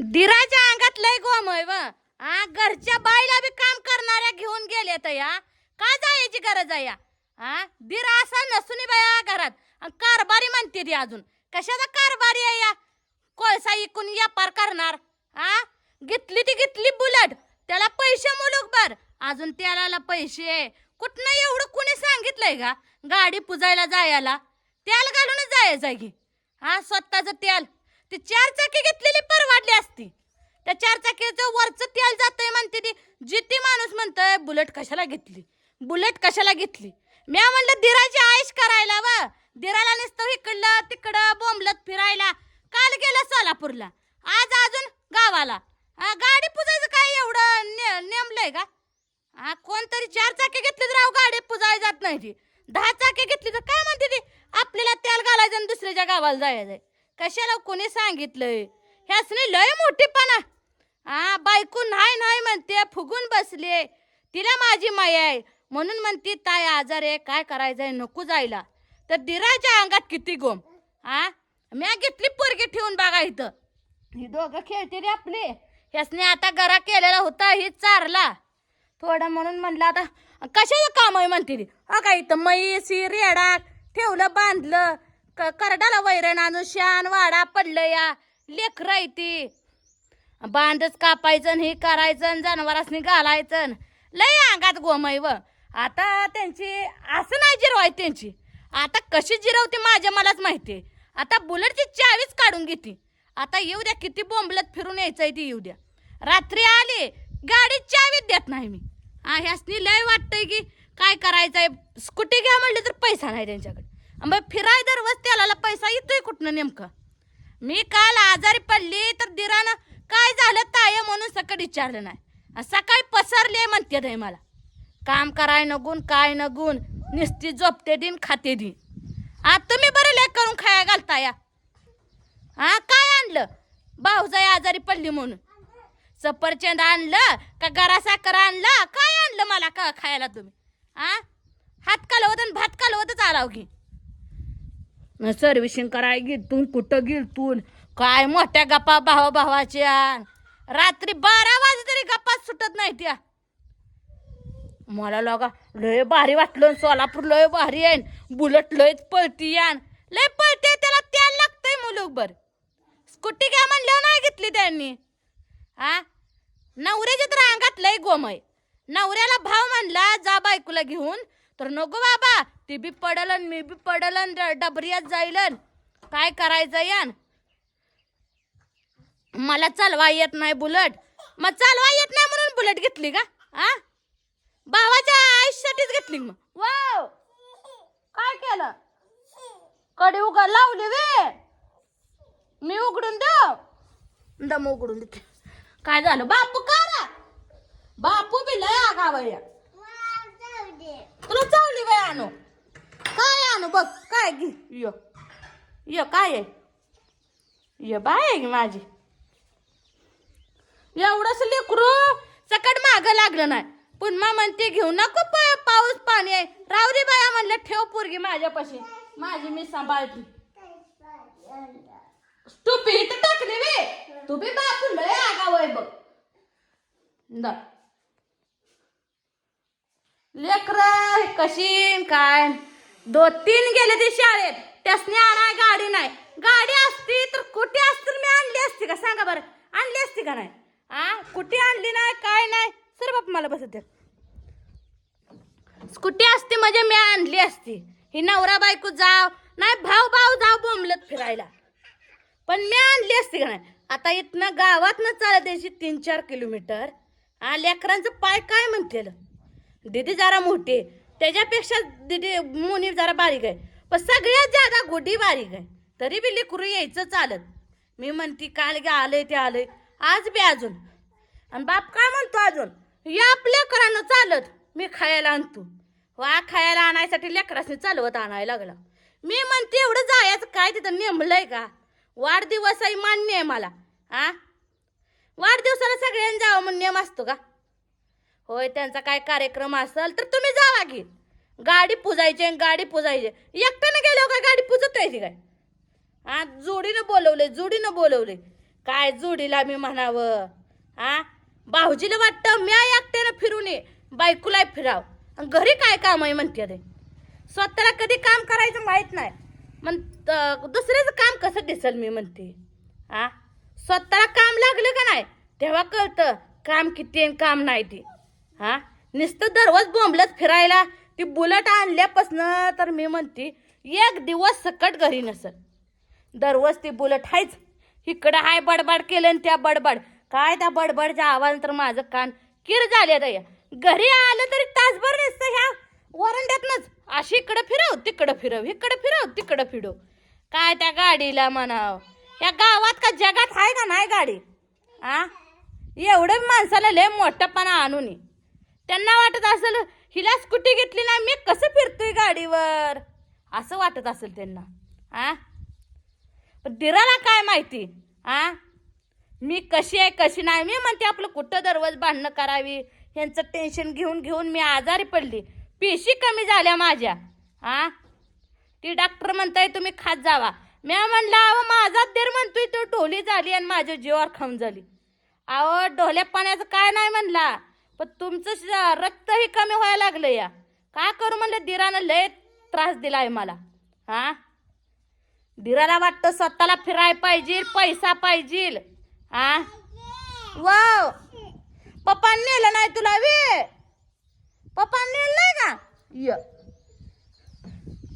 दिराच्या अंगात लय गोमय व. आ घरच्या बाईला बी काम करणाऱ्या घेऊन गेले तर या. का जायची गरज आहे या? हा दिरा असा नसून बाया घरात. आणि कारभारी म्हणते ती अजून. कशाचा कारभारी आहे या? कोळसा इकून व्यापार करणार. आ घेतली ती घेतली बुलट. त्याला पैसे मुलूक बर अजून त्याला पैसे. कुठनं एवढं कुणी सांगितलंय का? गाडी पुजायला जायला. तेल घालूनच जायचं आहे की. हा स्वतःचं तेल. ती चार चाकी घेतलेली परवाडली असती. त्या चार चाकीचं वरचं तेल जातंय म्हणते ती. जिथे माणूस म्हणतोय बुलेट कशाला घेतली? बुलेट कशाला घेतली? मी म्हणलं दिराची आईश करायला व. दिराला नुसतं इकडलं तिकडं बोंबलत फिरायला. काल गेलं सोलापूरला. आज अजून गावाला. गाडी पुजायचं काय एवढं ने नेमलंय का? हा कोणतरी चार चाके घेतली तर राव गाडी पुजायला जात नाही ती. दहा चाकी घेतली तर काय म्हणते ती? आपल्याला तेल घालायचं आणि दुसऱ्याच्या गावाला जायचंय कशाला कोणी सांगितलंय? ह्यासनी लय मोठीपणा. हा बायको नाही नाही म्हणते फुगून बसले तिला माझी माया आहे. म्हणून म्हणते ताय आजार आहे काय करायचंय नको जायला. तर दिराच्या अंगात किती गोम. हा म्या घेतली पोरगी ठेवून बघा इथं. ही दोघं खेळते रे आपले. ह्यासने आता गरा केलेला होता ही चारला. थोडं म्हणून म्हणलं आता कशाचं काम आहे? म्हणते ती. अ काय इथं म्हैस ही रेडा ठेवलं बांधलं. करडाला वैरण आणून शान वाडा पडलं या. लेकरं आहे ती. बांधच कापायचं आणि हे करायचं जनावरांनी घालायचं लय अंगात गोमय व. आता त्यांची असं नाही जिरवाय त्यांची. आता कशी जिरवते माझ्या मलाच माहिती आहे. आता बुलेटची चावीच काढून घेते. आता येऊ द्या किती बोंबलत फिरून यायचंय ती येऊ द्या. रात्री आली गाडी चावीच देत नाही मी. ह्यासनी लय वाटतंय की काय करायचंय. स्कूटी घ्या म्हणलं तर पैसा नाही त्यांच्याकडे. मग फिराय दरवस त्याला पैसा येतोय कुठनं नेमकं? मी काल आजारी पडली तर दिरानं काय झालं ताय म्हणून सकाळी विचारलं नाही. सकाळी पसरले म्हणते ते मला. काम कराय नगून काय नगून निस्ती झोपते दिन खाते दिन. आ तुम्ही बरं लेख करून खाया घालता या हा काय आणलं? भाऊजाई आजारी पडली म्हणून. सफरचंद आणलं का गरा साखर आणलं? काय आणलं मला का खायला तुम्ही? हा हात कालवत आणि भात कालवतच आलाव की. सर्व्हिसिंग कराय गिरतून कुठं गिरतून काय मोठ्या गप्पा भावा भावाच्या? रात्री बारा वाजे तरी गप्पा सुटत नाही त्या. मला लगा लय भारी वाटलं सोलापूर लय भारी आहे बुलट लयच पळती यान लय पळते त्याला तेल लागतंय मुलूकभर. स्कूटी घ्या म्हणल्यावर नाही घेतली त्यांनी. हा नवऱ्याच्या तर अंगात लय गोमय. नवऱ्याला भाव म्हणला जा बायकोला घेऊन. तर नको बाबा ती बी पडल मी बी पडल डबरीयात जाईल. काय करायचं यान? मला चालवा येत नाही बुलट. मग चालवा येत नाही म्हणून बुलट घेतली का? हा भावाच्या आयुष्यासाठीच घेतली मग. वाव! काय केलं? कडी उगा लावली वे. मी उघडून देऊ? दम उघडून देते. काय झालं? बापू का बापू बी लय आगावया तुला चावली बाय आणू. आणू बघ काय घे. यो यो काय आहे? ये बाय आहे माझी? एवढंच लेकरू सकट मागं लागलं नाही. पुन्हा म्हणते घेऊ नको पाऊस पाणी आहे. राहू दे बाया म्हणलं ठेव पोरगी माझ्यापाशी. माझी मी सांभाळते. तू पीठ टाकली वे. तू बी बापून लय आगाव बघ. दा लेकर कशी काय दोन तीन गेले ते शाळेत. त्यासनी आणाय गाडी नाही. गाडी असती तर कुठे असतील? तर मी आणली असती का? सांगा बरं. आणली असती का नाही? आ? कुठे आणली नाही? काय नाही? सर बाप मला बसत द्या. स्कूटी असती म्हणजे मी आणली असती. ही नवरा बायको जाव. नाही भाऊ भाऊ जाव बोंबलत फिरायला. पण मी आणली असती का नाही? आता इथनं गावातनं चालत यायची तीन चार किलोमीटर. आ लेकरांचं पाय काय म्हणतील? दीदी जरा मोठी त्याच्यापेक्षा दिदी मुनी जरा बारीक आहे. पण सगळ्यात जादा गोडी बारीक आहे. तरी बी लेकरू यायचं चालत. मी म्हणती काल गे आलंय ते आलंय. आज बी अजून. आणि बाप काय म्हणतो अजून? या आपल्या लेकरानं चालत. मी खायला आणतो. वा खायला आणायसाठी लेकरासनी चालवत आणायला लागला. मी म्हणते एवढं जायचं काय तिथं नेमलंय का? वाढदिवस आहे मान्य आहे मला. आ? वाढदिवसाला सगळ्यांनी जावं म्हणून नियम असतो का? होय त्यांचा काय कार्यक्रम असेल तर तुम्ही जावा की गाडी पुजायची आणि गाडी पुजायची. एकट्यानं गेल्यावर काय गाडी पुजत यायची काय? हा जोडीनं बोलवले जोडीनं बोलवले. काय जोडीला मी म्हणावं? हा भाऊजीला वाटतं म्या एकट्यानं फिरून ये बायकोला फिराव. आणि घरी काय काम आहे म्हणते ते? स्वतःला कधी काम करायचं माहीत नाही. मग दुसऱ्याचं काम कसं दिसल मी म्हणते? हा स्वतःला काम लागलं का नाही? तेव्हा कळतं काम किती आणि काम नाही ते. हा? नुसतं दररोज बोंबलत फिरायला ती बुलट आणल्यापासनं तर मी म्हणते एक दिवस सकट घरी नसल. दररोज ती बुलट आहेच इकडं हाय बडबड केलं आणि त्या बडबड. काय त्या बडबडच्या आवाज तर माझं कान किर झाले दया घरी आलं तरी तासभर नसतं ह्या वरंड्यातनच. अशी इकडं फिरव तिकडं फिरव इकडं फिरव तिकडं फिरव. काय त्या गाडीला म्हणाव? या गावात का जगात आहे का नाही गाडी? आ? एवढं माणसाला लय मोठंपणा आणून ये. त्यांना वाटत असेल हिला स्कूटी घेतली नाही मी कसं फिरतोय गाडीवर? असं वाटत असेल त्यांना. आ? पण दिराला काय माहिती? आ? मी कशी आहे कशी नाही? मी म्हणते आपलं कुठं दररोज भांडणं करावी? ह्यांचं टेन्शन घेऊन घेऊन मी आजारी पडली. पेशी कमी झाल्या माझ्या. आ? ती डॉक्टर म्हणताय तुम्ही खात जावा. मी म्हणलं अहो माझा देर म्हणतोय तो ढोली झाली आणि माझ्या जीवावर खाऊन झाली. अहो ढोल्या पाण्याचं काय नाही म्हणला. पण तुमचं श- रक्तही कमी व्हायला लागलं या. का करू म्हणलं दिरानं लय त्रास दिला आहे मला. हा? दिराला वाटतं स्वतःला फिराय पाहिजे पैसा पाहिजे. हा? वाव! पप्पा नेलं नाही तुला वे? पप्पा नेलं नाही का? य.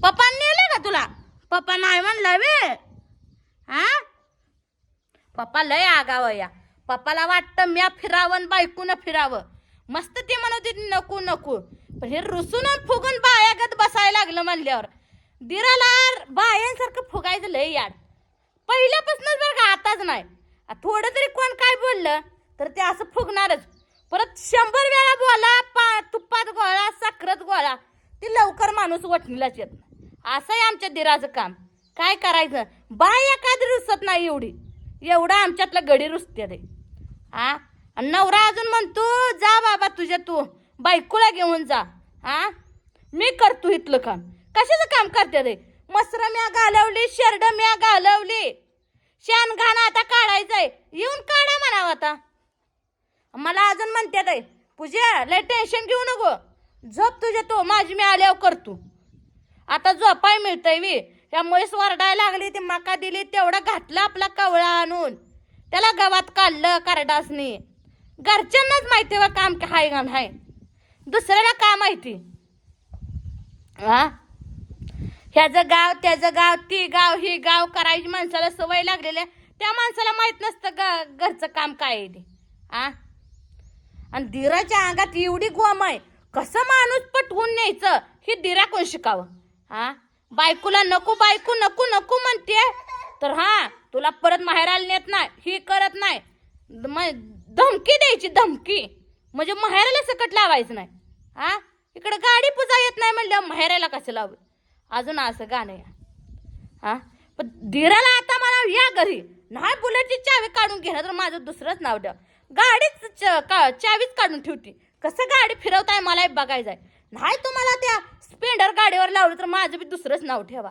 पप्पा नेलं का तुला? पप्पा नाही म्हणलं वे. हा? पप्पा लय आगाव या. पप्पाला वाटतं म्या फिरावं आणि बायकून फिरावं. मस्त ते म्हणत होती नको नको. पण हे रुसून फुगून बायागत बसायला लागलं म्हणल्यावर. दिराला बायांसारखं फुगायचं लय याड. पहिल्यापासूनच बरं का आताच नाही. आ, थोडं तरी कोण काय बोललं तर ते असं फुगणारच. परत शंभर वेळा बोला पा तुपात गोळा साखरत गोळा. ते लवकर माणूस वठणीलाच येत असं आहे आमच्या दिराचं काम. काय करायचं? बाय एखादी रुसत नाही एवढी. एवढा आमच्यातलं गडी रुसते ते आ? आणि नवरा अजून म्हणतो जा बाबा तुझ्या तू बायकोला घेऊन जा. हा मी करतो इथलं काम. कशाचं काम करते रे? मसर म्या घालवली शेरड म्या घालवली. शान घाण आता काढायचंय येऊन काढा म्हणावं आता. मला अजून म्हणते रे पूजा लय टेन्शन घेऊ नको. झोप तुझ्या तो माझी मी आल्यावर करतो. आता झोपाय मिळतंय वी. त्यामुळे म्हैस वरडायला लागली ती मका दिली तेवढा घातला आपला कवळा आणून. त्याला गवात काढलं करडासनी. घरच्यांनाच माहिती वा काम हाय का हाय दुसऱ्याला काय माहिती? हा ह्याचं गाव त्याचं गाव ती गाव ही गाव करायची माणसाला सवय लागलेली आहे. त्या माणसाला माहीत नसतं ग घरचं काम काय आहे ते. आ? आणि दिराच्या अंगात एवढी गोम आहे. कसं माणूस पटवून न्यायचं? हे दिरा कोण शिकावं? हा बायकोला नको बायको नको नको म्हणते. तर हा तुला परत माहेराला नेत नाही ही करत नाही. म- धमकी द्यायची धमकी. म्हणजे माहेराला सकट लावायचं नाही. हा? इकडं गाडी पुजा येत नाही म्हणलं माहेराला कसं लावू? अजून असं गाणं या. हा? पण धीराला आता मला या घरी. नाही बुलेटची चावी काढून घेणार तर माझं दुसरंच नाव द्या. गाडीच च- का- चावीच काढून ठेवते. कसं गाडी फिरवताय मला बघायचं आहे नाही तुम्हाला त्या स्पेंडर गाडीवर लावलं तर माझं बी दुसरंच नाव ठेवा.